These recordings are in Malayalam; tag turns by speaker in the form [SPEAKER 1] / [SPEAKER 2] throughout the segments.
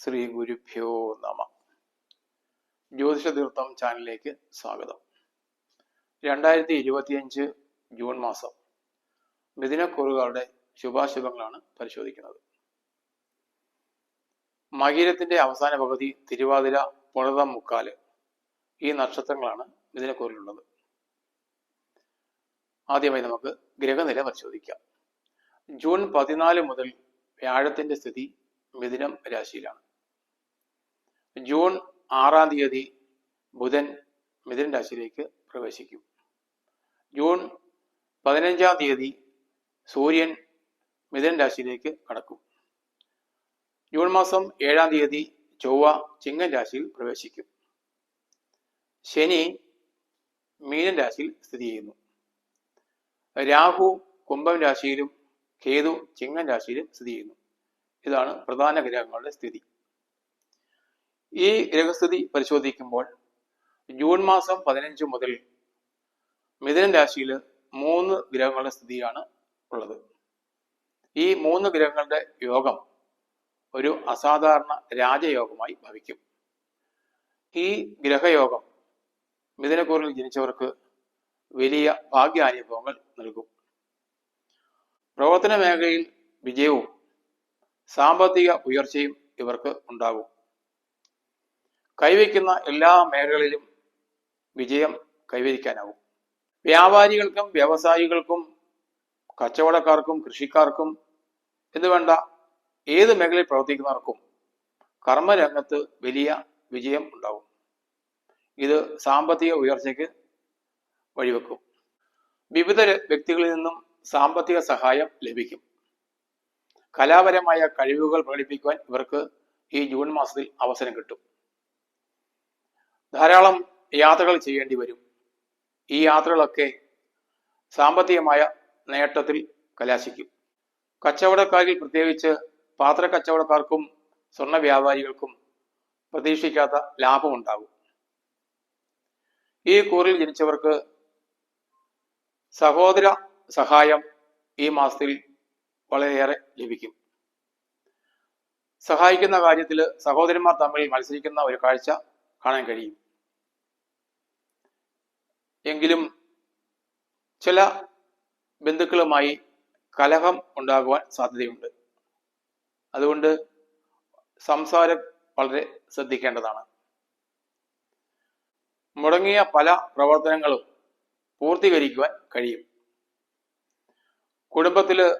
[SPEAKER 1] ശ്രീ ഗുരുഭ്യോ നമ. ജ്യോതിഷ തീർത്ഥം ചാനലിലേക്ക് സ്വാഗതം. രണ്ടായിരത്തി ഇരുപത്തിയഞ്ച് ജൂൺ മാസം. മിഥുനക്കുറുകളുടെ ശുഭാശുഭങ്ങളാണ് പരിശോധിക്കുന്നത്. മകീരത്തിന്റെ അവസാന പകുതി തിരുവാതിര പുണതം മുക്കാൽ ഈ നക്ഷത്രങ്ങളാണ് മിഥുനക്കുറിലുള്ളത്. ആദ്യമായി നമുക്ക് ഗ്രഹനില പരിശോധിക്കാം. ജൂൺ പതിനാല് മുതൽ വ്യാഴത്തിന്റെ സ്ഥിതി മിഥുനം രാശിയിലാണ്. ജൂൺ ആറാം തീയതി ബുധൻ മിഥുൻ രാശിയിലേക്ക് പ്രവേശിക്കും. ജൂൺ പതിനഞ്ചാം തീയതി സൂര്യൻ മിഥുൻ രാശിയിലേക്ക് കടക്കും. ജൂൺ മാസം ഏഴാം തീയതി ചൊവ്വ ചിങ്ങൻ രാശിയിൽ പ്രവേശിക്കും. ശനി മീനൻ രാശിയിൽ സ്ഥിതി ചെയ്യുന്നു. രാഹു കുംഭം രാശിയിലും കേതു ചിങ്ങൻ രാശിയിലും സ്ഥിതി ചെയ്യുന്നു. ഇതാണ് പ്രധാന ഗ്രഹങ്ങളുടെ സ്ഥിതി. ഈ ഗ്രഹസ്ഥിതി പരിശോധിക്കുമ്പോൾ ജൂൺ മാസം പതിനഞ്ച് മുതൽ മിഥുനൻ രാശിയിൽ മൂന്ന് ഗ്രഹങ്ങളുടെ സ്ഥിതിയാണ് ഉള്ളത്. ഈ മൂന്ന് ഗ്രഹങ്ങളുടെ യോഗം ഒരു അസാധാരണ രാജയോഗമായി ഭവിക്കും. ഈ ഗ്രഹയോഗം മിഥുനക്കൂറിൽ ജനിച്ചവർക്ക് വലിയ ഭാഗ്യാനുഭവങ്ങൾ നൽകും. പ്രവർത്തന മേഖലയിൽ വിജയവും സാമ്പത്തിക ഉയർച്ചയും ഇവർക്ക് ഉണ്ടാകും. കൈവയ്ക്കുന്ന എല്ലാ മേഖലകളിലും വിജയം കൈവരിക്കാനാവും. വ്യാപാരികൾക്കും വ്യവസായികൾക്കും കച്ചവടക്കാർക്കും കൃഷിക്കാർക്കും എന്ന് വേണ്ട ഏത് മേഖലയിൽ പ്രവർത്തിക്കുന്നവർക്കും കർമ്മരംഗത്ത് വലിയ വിജയം ഉണ്ടാവും. ഇത് സാമ്പത്തിക ഉയർച്ചയ്ക്ക് വഴിവെക്കും. വിവിധ വ്യക്തികളിൽ നിന്നും സാമ്പത്തിക സഹായം ലഭിക്കും. കലാപരമായ കഴിവുകൾ പ്രകടിപ്പിക്കുവാൻ ഇവർക്ക് ഈ ജൂൺ മാസത്തിൽ അവസരം കിട്ടും. ധാരാളം യാത്രകൾ ചെയ്യേണ്ടി വരും. ഈ യാത്രകളൊക്കെ സാമ്പത്തികമായ നേട്ടത്തിൽ കലാശിക്കും. കച്ചവടക്കാരിൽ പ്രത്യേകിച്ച് പാത്ര കച്ചവടക്കാർക്കും സ്വർണ വ്യാപാരികൾക്കും പ്രതീക്ഷിക്കാത്ത ലാഭമുണ്ടാകും ഈ കൂറിൽ ജനിച്ചവർക്ക് സഹോദര സഹായം ഈ മാസത്തിൽ വളരെയേറെ ലഭിക്കും. സഹായിക്കുന്ന കാര്യത്തിൽ സഹോദരന്മാർ തമ്മിൽ മത്സരിക്കുന്ന ഒരു കാഴ്ച കാണാൻ കഴിയും. എങ്കിലും ചില ബന്ധുക്കളുമായി കലഹം ഉണ്ടാകുവാൻ സാധ്യതയുണ്ട്. അതുകൊണ്ട് സംസാരം വളരെ ശ്രദ്ധിക്കേണ്ടതാണ്. മുടങ്ങിയ പല പ്രവർത്തനങ്ങളും പൂർത്തീകരിക്കുവാൻ കഴിയും. കുടുംബത്തിൽ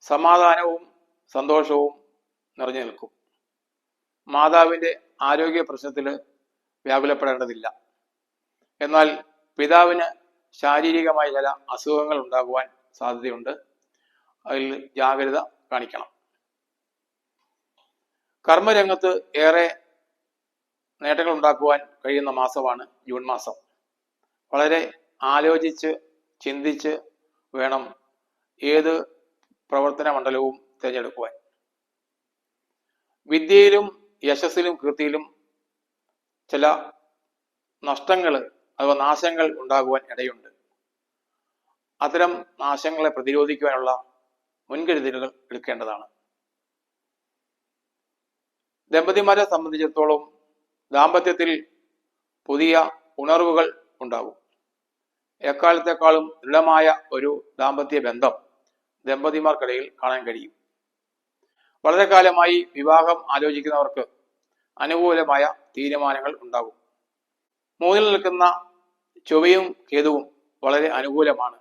[SPEAKER 1] സമാധാനവും സന്തോഷവും നിറഞ്ഞു നിൽക്കും. മാതാവിന്റെ ആരോഗ്യ പ്രശ്നത്തിൽ വ്യാകുലപ്പെടേണ്ടതില്ല. എന്നാൽ പിതാവിന് ശാരീരികമായ ചില അസുഖങ്ങൾ ഉണ്ടാകുവാൻ സാധ്യതയുണ്ട്. അതിൽ ജാഗ്രത കാണിക്കണം. കർമ്മരംഗത്ത് ഏറെ നേട്ടങ്ങൾ ഉണ്ടാക്കുവാൻ കഴിയുന്ന മാസമാണ് ജൂൺ മാസം. വളരെ ആലോചിച്ച് ചിന്തിച്ച് വേണം ഏത് പ്രവർത്തന മണ്ഡലവും തിരഞ്ഞെടുക്കുവാൻ. വിദ്യയിലും യശസ്സിലും കീർത്തിയിലും ചില നഷ്ടങ്ങൾ അഥവാ നാശങ്ങൾ ഉണ്ടാകുവാൻ ഇടയുണ്ട്. അത്തരം നാശങ്ങളെ പ്രതിരോധിക്കുവാനുള്ള മുൻകരുതലുകൾ എടുക്കേണ്ടതാണ്. ദമ്പതിമാരെ സംബന്ധിച്ചിടത്തോളം ദാമ്പത്യത്തിൽ പുതിയ ഉണർവുകൾ ഉണ്ടാകും. എക്കാലത്തെക്കാളും ദൃഢമായ ഒരു ദാമ്പത്യ ബന്ധം ദമ്പതിമാർക്കിടയിൽ കാണാൻ കഴിയും. വളരെ കാലമായി വിവാഹം ആലോചിക്കുന്നവർക്ക് അനുകൂലമായ തീരുമാനങ്ങൾ ഉണ്ടാകും. മൂന്നിൽ നിൽക്കുന്ന ചൊവ്വയും കേതുവും വളരെ അനുകൂലമാണ്.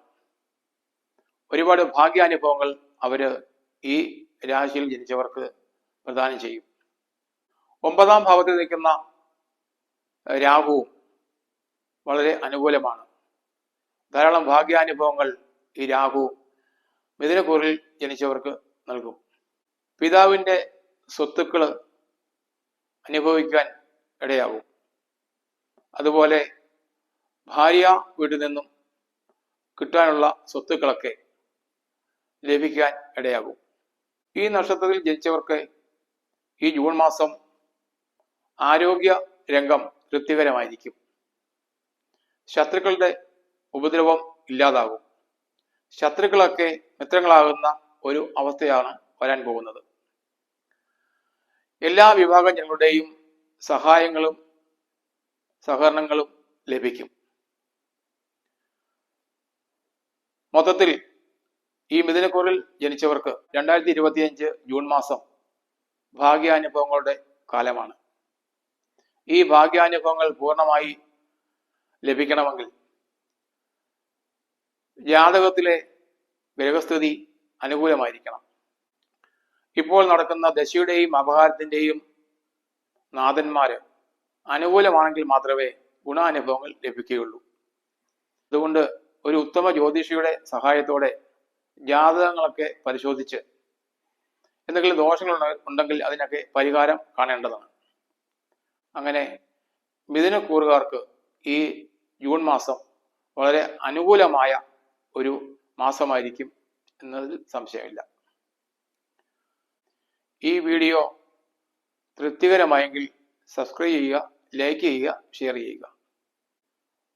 [SPEAKER 1] ഒരുപാട് ഭാഗ്യാനുഭവങ്ങൾ അവർ ഈ രാശിയിൽ ജനിച്ചവർക്ക് പ്രദാനം ചെയ്യും. ഒമ്പതാം ഭാവത്തിൽ നിൽക്കുന്ന രാഹുവും വളരെ അനുകൂലമാണ്. ധാരാളം ഭാഗ്യാനുഭവങ്ങൾ ഈ രാഹു മിഥുനക്കൂറിൽ ജനിച്ചവർക്ക് നൽകും. പിതാവിന്റെ സ്വത്തുക്കൾ അനുഭവിക്കാൻ ഇടയാകും. അതുപോലെ ഭാര്യ വീട്ടിൽ നിന്നും കിട്ടാനുള്ള സ്വത്തുക്കളൊക്കെ ലഭിക്കാൻ ഇടയാകും. ഈ നക്ഷത്രത്തിൽ ജനിച്ചവർക്ക് ഈ ജൂൺ മാസം ആരോഗ്യ രംഗം തൃപ്തികരമായിരിക്കും. ശത്രുക്കളുടെ ഉപദ്രവം ഇല്ലാതാകും. ശത്രുക്കളൊക്കെ മിത്രങ്ങളാകുന്ന ഒരു അവസ്ഥയാണ് വരാൻ പോകുന്നത്. എല്ലാ വിഭാഗം ജനങ്ങളുടെയും സഹായങ്ങളും സഹകരണങ്ങളും ലഭിക്കും. മൊത്തത്തിൽ ഈ മിഥുനക്കൂറിൽ ജനിച്ചവർക്ക് രണ്ടായിരത്തി ഇരുപത്തിയഞ്ച് ജൂൺ മാസം ഭാഗ്യാനുഭവങ്ങളുടെ കാലമാണ്. ഈ ഭാഗ്യാനുഭവങ്ങൾ പൂർണമായി ലഭിക്കണമെങ്കിൽ ജാതകത്തിലെ ഗ്രഹസ്ഥിതി അനുകൂലമായിരിക്കണം. ഇപ്പോൾ നടക്കുന്ന ദശയുടെയും അപഹാരത്തിന്റെയും നാഥന്മാര് അനുകൂലമാണെങ്കിൽ മാത്രമേ ഗുണാനുഭവങ്ങൾ ലഭിക്കുകയുള്ളൂ. അതുകൊണ്ട് ഒരു ഉത്തമ ജ്യോതിഷിയുടെ സഹായത്തോടെ ജാതകങ്ങളൊക്കെ പരിശോധിച്ച് എന്തെങ്കിലും ദോഷങ്ങൾ ഉണ്ടെങ്കിൽ അതിനൊക്കെ പരിഹാരം കാണേണ്ടതാണ്. അങ്ങനെ മിഥുനക്കൂറുകാർക്ക് ഈ ജൂൺ മാസം വളരെ അനുകൂലമായ ഒരു മാസമായിരിക്കും എന്നതിൽ സംശയമില്ല. ഈ വീഡിയോ തൃപ്തികരമായെങ്കിൽ സബ്സ്ക്രൈബ് ചെയ്യുക ലൈക്ക് ചെയ്യുക ഷെയർ ചെയ്യുക.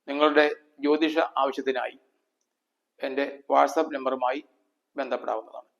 [SPEAKER 1] നിങ്ങളുടെ ജ്യോതിഷ ആവശ്യത്തിനായി എന്റെ വാട്സപ്പ് നമ്പറുമായി ബന്ധപ്പെടാവുന്നതാണ്.